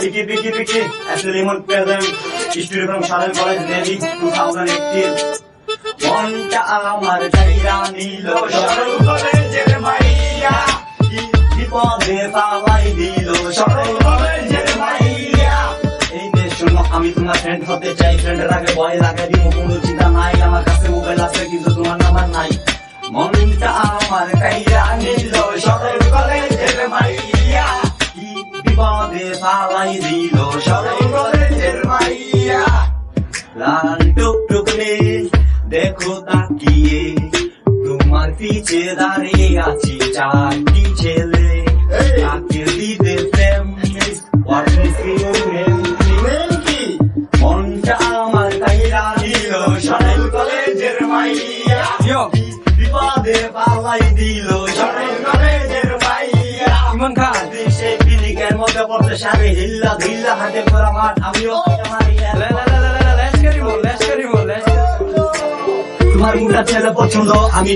পিকি পিকি অ্যাসলিমন present studio from সারেল কলেজ নেভি টু থাউজেন্ড এইটিন মনটা আমার চাইরা নিল, সরল কলেজের মাইয়া। বিপদে পালাই দিল, সরল কলেজের মাইয়া। এই যে শোনো আমি তোমার ফ্রেন্ড হতে চাই। ফ্রেন্ডের আগে ভয় লাগে দিব কোনো চিন্তা নাই। আমার কাছে মোবাইল আছে, কিন্তু তোমার নাম্বার নাই। মনটা আমার কাইরা নিল, সরল বিপদে পালাই দিল সরল মাইয়া। লাল টুকটুক নীল দেখো তাকিয়ে। তোমার পিছে দাঁড়িয়ে আছি চারটি ছেলে। তাকে দিতে প্রেম মনটা আমার কাইরা দিল সরেল কলেজের মাইয়া। বিপদে পালাই দিল সরেল কলেজের মাইয়া। ইমন খান। দেশে পিলিকের মধ্যে পড়তে সারি হিল্লা ধিল্লা হাতে ঘোরা মাঠ আমিও মারিয়া লে লে লে লে লে লেস করি বল লেস করি বল লেস তোমার মুখটা ছেলে পছন্দ আমি